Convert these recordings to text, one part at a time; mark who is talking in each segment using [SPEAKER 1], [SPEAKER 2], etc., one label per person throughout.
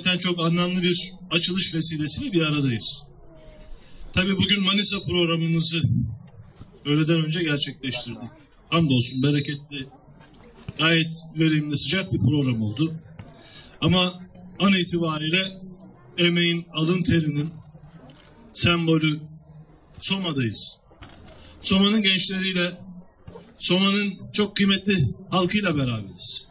[SPEAKER 1] Gerçekten çok anlamlı bir açılış vesilesiyle bir aradayız. Tabii bugün Manisa programımızı öğleden önce gerçekleştirdik. Hamdolsun bereketli, gayet verimli, sıcak bir program oldu. Ama an itibariyle emeğin, alın terinin sembolü Soma'dayız. Soma'nın gençleriyle, Soma'nın çok kıymetli halkıyla beraberiz.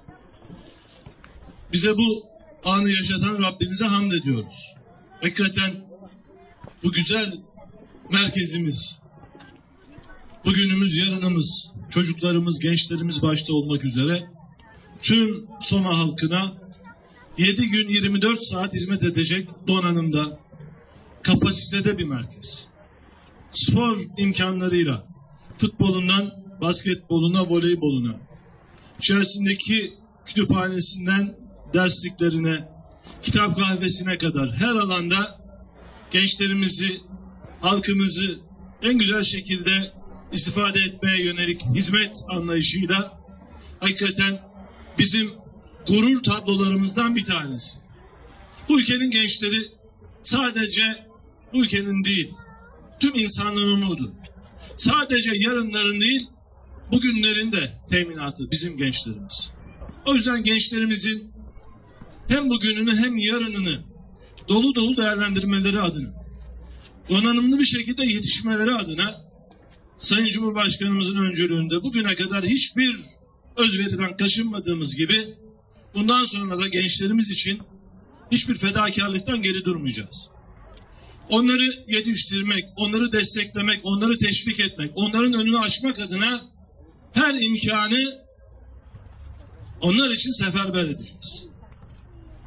[SPEAKER 1] Bize bu anı yaşatan Rabbimize hamd ediyoruz. Hakikaten bu güzel merkezimiz, bugünümüz, yarınımız, çocuklarımız, gençlerimiz başta olmak üzere tüm Soma halkına 7 gün 24 saat hizmet edecek donanımda, kapasitede bir merkez. Spor imkanlarıyla, futbolundan basketboluna, voleyboluna, içerisindeki kütüphanesinden dersliklerine, kitap kahvesine kadar her alanda gençlerimizi, halkımızı en güzel şekilde istifade etmeye yönelik hizmet anlayışıyla hakikaten bizim gurur tablolarımızdan bir tanesi. Bu ülkenin gençleri sadece bu ülkenin değil, tüm insanlığın umudu. Sadece yarınların değil, bugünlerin de teminatı bizim gençlerimiz. O yüzden gençlerimizin hem bugününü hem yarınını dolu dolu değerlendirmeleri adına, donanımlı bir şekilde yetişmeleri adına Sayın Cumhurbaşkanımızın öncülüğünde bugüne kadar hiçbir özveriden kaçınmadığımız gibi bundan sonra da gençlerimiz için hiçbir fedakarlıktan geri durmayacağız. Onları yetiştirmek, onları desteklemek, onları teşvik etmek, onların önünü açmak adına her imkanı onlar için seferber edeceğiz.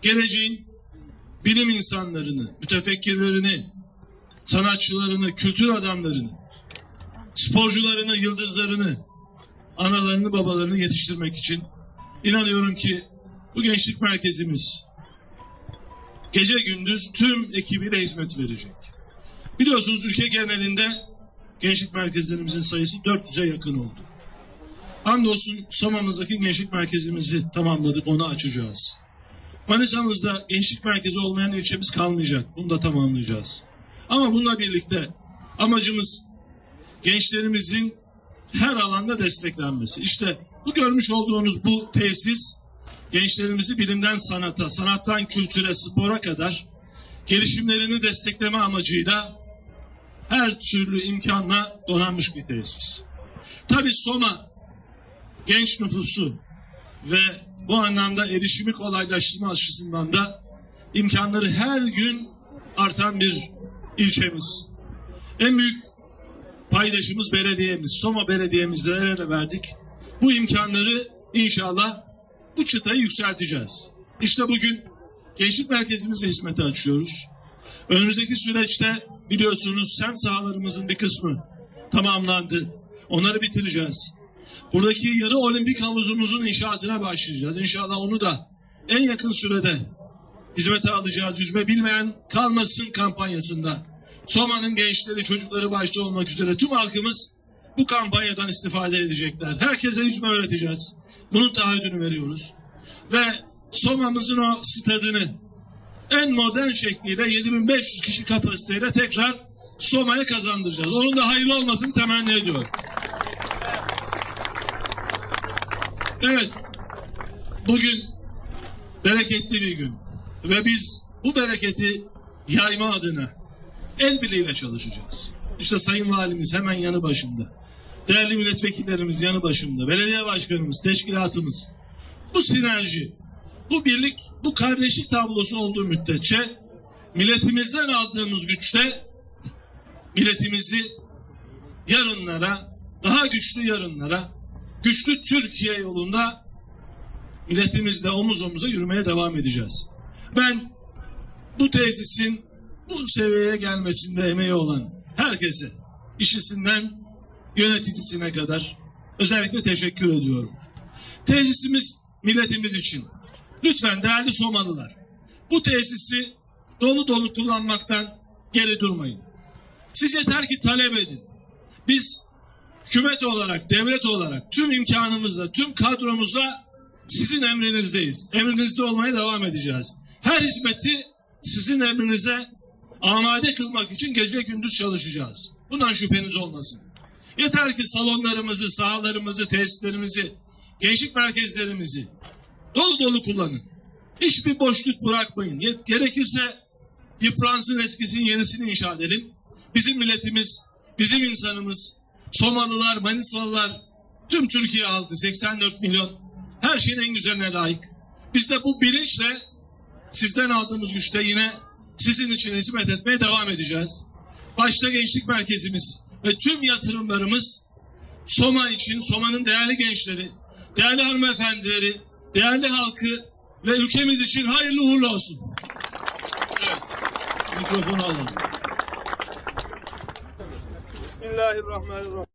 [SPEAKER 1] Geleceğin bilim insanlarını, mütefekkirlerini, sanatçılarını, kültür adamlarını, sporcularını, yıldızlarını, analarını, babalarını yetiştirmek için inanıyorum ki bu gençlik merkezimiz gece gündüz tüm ekibiyle hizmet verecek. Biliyorsunuz ülke genelinde gençlik merkezlerimizin sayısı 400'e yakın oldu. Hamdolsun Soma'mızdaki gençlik merkezimizi tamamladık, onu açacağız. Manisa'mızda gençlik merkezi olmayan ilçemiz kalmayacak, bunu da tamamlayacağız. Ama bununla birlikte amacımız gençlerimizin her alanda desteklenmesi. İşte bu görmüş olduğunuz bu tesis gençlerimizi bilimden sanata, sanattan kültüre, spora kadar gelişimlerini destekleme amacıyla her türlü imkanla donanmış bir tesis. Tabii Soma genç nüfusu ve bu anlamda erişimi kolaylaştırma açısından da imkanları her gün artan bir ilçemiz. En büyük paydaşımız belediyemiz. Soma belediyemizde el ele verdik. Bu imkanları inşallah bu çıtayı yükselteceğiz. İşte bugün gençlik merkezimize hizmete açıyoruz. Önümüzdeki süreçte biliyorsunuz sem sahalarımızın bir kısmı tamamlandı. Onları bitireceğiz. Buradaki yarı olimpik havuzumuzun inşaatına başlayacağız. İnşallah onu da en yakın sürede hizmete alacağız. Yüzme bilmeyen kalmasın kampanyasında. Soma'nın gençleri, çocukları başta olmak üzere tüm halkımız bu kampanyadan istifade edecekler. Herkese yüzme öğreteceğiz. Bunun taahhüdünü veriyoruz. Ve Soma'mızın o stadını en modern şekliyle 7500 kişi kapasiteyle tekrar Soma'ya kazandıracağız. Onun da hayırlı olmasını temenni ediyorum. Evet, bugün bereketli bir gün ve biz bu bereketi yayma adına el birliğiyle çalışacağız. İşte Sayın Valimiz hemen yanı başımda. Değerli milletvekillerimiz yanı başımda. Belediye başkanımız, teşkilatımız. Bu sinerji, bu birlik, bu kardeşlik tablosu olduğu müddetçe milletimizden aldığımız güçle milletimizi yarınlara, daha güçlü yarınlara, güçlü Türkiye yolunda milletimizle omuz omuza yürümeye devam edeceğiz. Ben bu tesisin bu seviyeye gelmesinde emeği olan herkese, işçisinden yöneticisine kadar özellikle teşekkür ediyorum. Tesisimiz milletimiz için. Lütfen değerli Somalılar, bu tesisi dolu dolu kullanmaktan geri durmayın. Siz yeter ki talep edin. Biz hükümet olarak, devlet olarak tüm imkanımızla, tüm kadromuzla sizin emrinizdeyiz. Emrinizde olmaya devam edeceğiz. her hizmeti sizin emrinize amade kılmak için gece gündüz çalışacağız. Bundan şüpheniz olmasın. Yeter ki salonlarımızı, sahalarımızı, tesislerimizi, gençlik merkezlerimizi dolu dolu kullanın. Hiçbir boşluk bırakmayın. Yet- Gerekirse yıpransın eskisin yenisini inşa edelim. Bizim milletimiz, bizim insanımız, Somalılar, Manisalılar, tüm Türkiye halkı 84 milyon her şeyin en güzeline layık. Biz de bu bilinçle sizden aldığımız güçte yine sizin için hizmet etmeye devam edeceğiz. Başta gençlik merkezimiz ve tüm yatırımlarımız Soma için, Soma'nın değerli gençleri, değerli hanımefendileri, değerli halkı ve ülkemiz için hayırlı uğurlu olsun. Evet, mikrofonu alalım.
[SPEAKER 2] Bismillahirrahmanirrahim.